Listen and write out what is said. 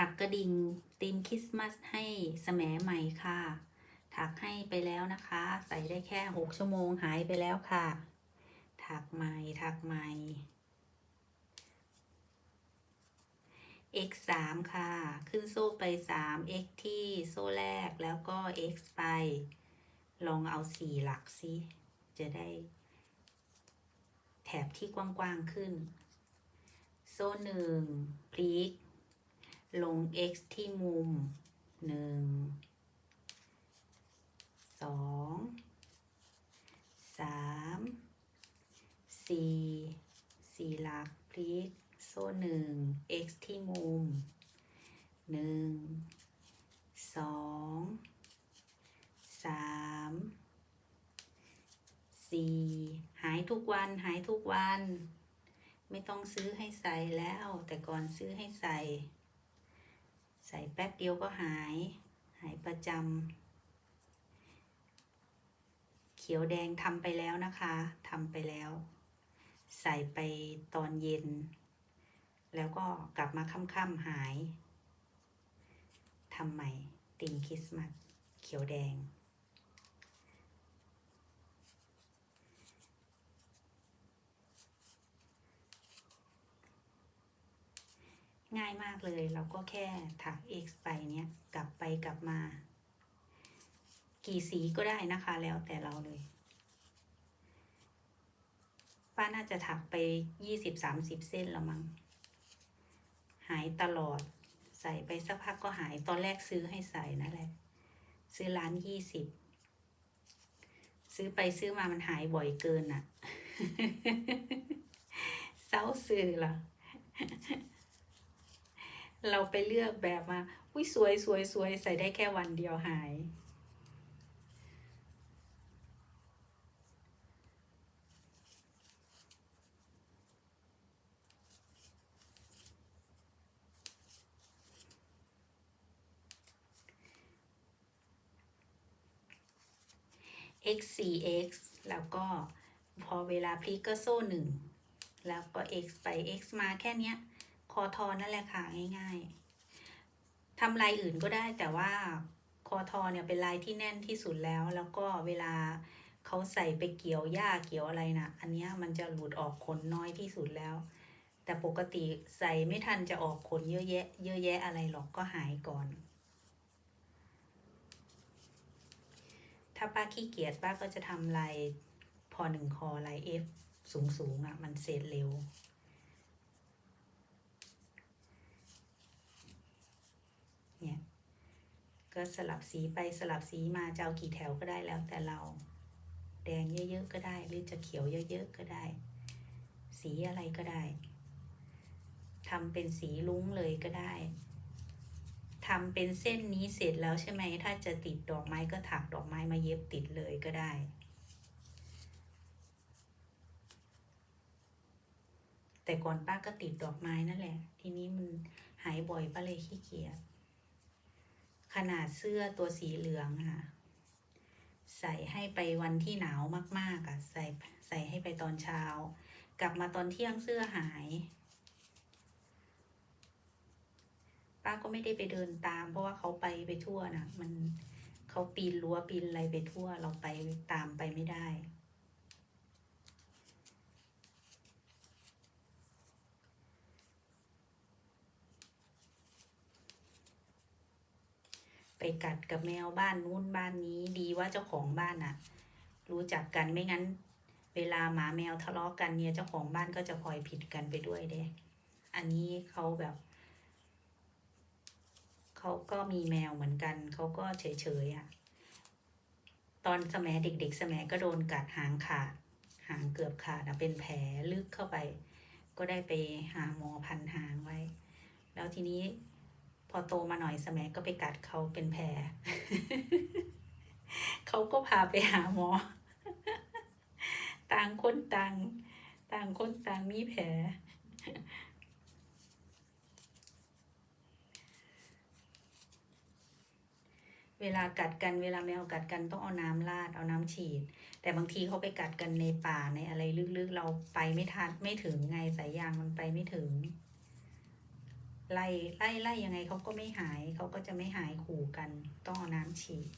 ถักกระดิ่งธีมคริสต์มาสให้สแหมใหม่ค่ะ ถักให้ไปแล้วนะคะ ใส่ได้แค่หกชั่วโมงหายไปแล้วค่ะ ถักใหม่ถักใหม่ x 3ค่ะ ขึ้นโซ่ไป 3 x ที่โซ่แรกแล้วก็ x ไป ลองเอาสี่หลักสิจะได้ แถบที่กว้าง ๆ ขึ้น โซ่หนึ่งพลิก ลง x ที่มุมหนึ่งสองสามสี่สี่หลักพลิก โซ่หนึ่ง x ที่มุมหนึ่งสองสามสี่หายทุกวันหายทุกวัน ไม่ต้องซื้อให้ใส่แล้ว แต่ก่อนซื้อให้ใส่ ใส่แป๊บเดียวก็หาย หายประจำเขียวแดงทำไปแล้วนะคะทำไปแล้ว ใส่ไปตอนเย็น แล้วก็กลับมาค่ำๆหายทำใหม่ติงคริสต์มาสเขียวแดง ง่ายมากเลย เราก็แค่ถัก x ไปเนี้ยกลับไปกลับมา กี่สีก็ได้นะคะแล้วแต่เราเลยป้าน่าจะถักไปยี่สิบสามสิบเส้นล้วมั้งหายตลอด ใส่ไปสักพักก็หายตอนแรกซื้อให้ใส่นั่นแหละ ซื้อร้านยี่สิบซื้อไปซื้อมามันหายบ่อยเกินอะ่ะเศร้าซื้อเหรอ เราไปเลือกแบบมา อุ้ยสวยสวยสวยใส่ได้แค่วันเดียวหาย x 4 x แล้วก็พอเวลาพลิกก็โซ่หนึ่ง แล้วก็ x ไป x มาแค่เนี้ย อทอนั่นแหละค่ะง่าย ๆทำลายอื่นก็ได้แต่ว่าคอทอเนี่ยเป็นลายที่แน่นที่สุดแล้ว แล้วก็เวลาเขาใส่ไปเกี่ยวหญ้าเกี่ยวอะไรนะอันนี้มันจะหลุดออกขนน้อยที่สุดแล้ว แต่ปกติใส่ไม่ทันจะออกขนเยอะแยะ เยอะแยะอะไรหรอกก็หายก่อน ถ้าป้าขี้เกียจป้าก็จะทำลายพอหนึ่งคอลาย F สูงสูงๆอะ่ะ มันเสร็จเร็ว เนี่ย ก็สลับสีไปสลับสีมาจะเอากี่แถวก็ได้แล้วแต่เรา แดงเยอะๆก็ได้ หรือจะเขียวเยอะๆก็ได้ สีอะไรก็ได้ทำเป็นสีลุ้งเลยก็ได้ทำเป็นเส้นนี้เสร็จแล้วใช่ไหม ถ้าจะติดดอกไม้ก็ถักดอกไม้มาเย็บติดเลยก็ได้ แต่ก่อนป้าก็ติดดอกไม้นั่นแหละ ทีนี้มันหายบ่อยป้าเลยขี้เกียจ นาดเสื้อตัวสีเหลืองค่ะ ใส่ให้ไปวันที่หนาวมากๆอะใส่ใส่ให้ไปตอนเช้า กลับมาตอนเที่ยงเสื้อหาย ป้าก็ไม่ได้ไปเดินตาม เพราะว่าเขาไปไปทั่วนะมันเขาปีนรั้วปีนอะไรไปทั่ว เราไปตามไปไม่ได้ กัดกับแมวบ้านนู้นบ้านนี้ดีว่าเจ้าของบ้านอะรู้จักกันไม่งั้น เวลาหมาแมวทะเลาะกันเนี่ยเจ้าของบ้านก็จะพลอยผิดกันไปด้วยเด้อันนี้เขาแบบเขาก็มีแมวเหมือนกันเขาก็เฉยๆอะ่ะ ตอนสมัยเด็กๆ สมัยก็โดนกัดหางขาด หางเกือบขาดเป็นแผลลึกเข้าไป ก็ได้ไปหาหมอพันหางไว้ แล้วทีนี้ พอโตมาหน่อยสมัยก็ไปกัดเขาเป็นแผลเขาก็พาไปหาหมอ ต่างคนต่าง ต่างคนต่างมีแผลเวลากัดกันเวลาแมวกัดกันต้องเอาน้ำราดเอาน้ำฉีด แต่บางทีเขาไปกัดกันในป่าในอะไรลึกๆ เราไปไม่ทันไม่ถึงไงสายยางมันไปไม่ถึง ไล่ไล่ไล่ยังไงเขาก็ไม่หายเขาก็จะไม่หายขู่กันต้องเอาน้ำฉีด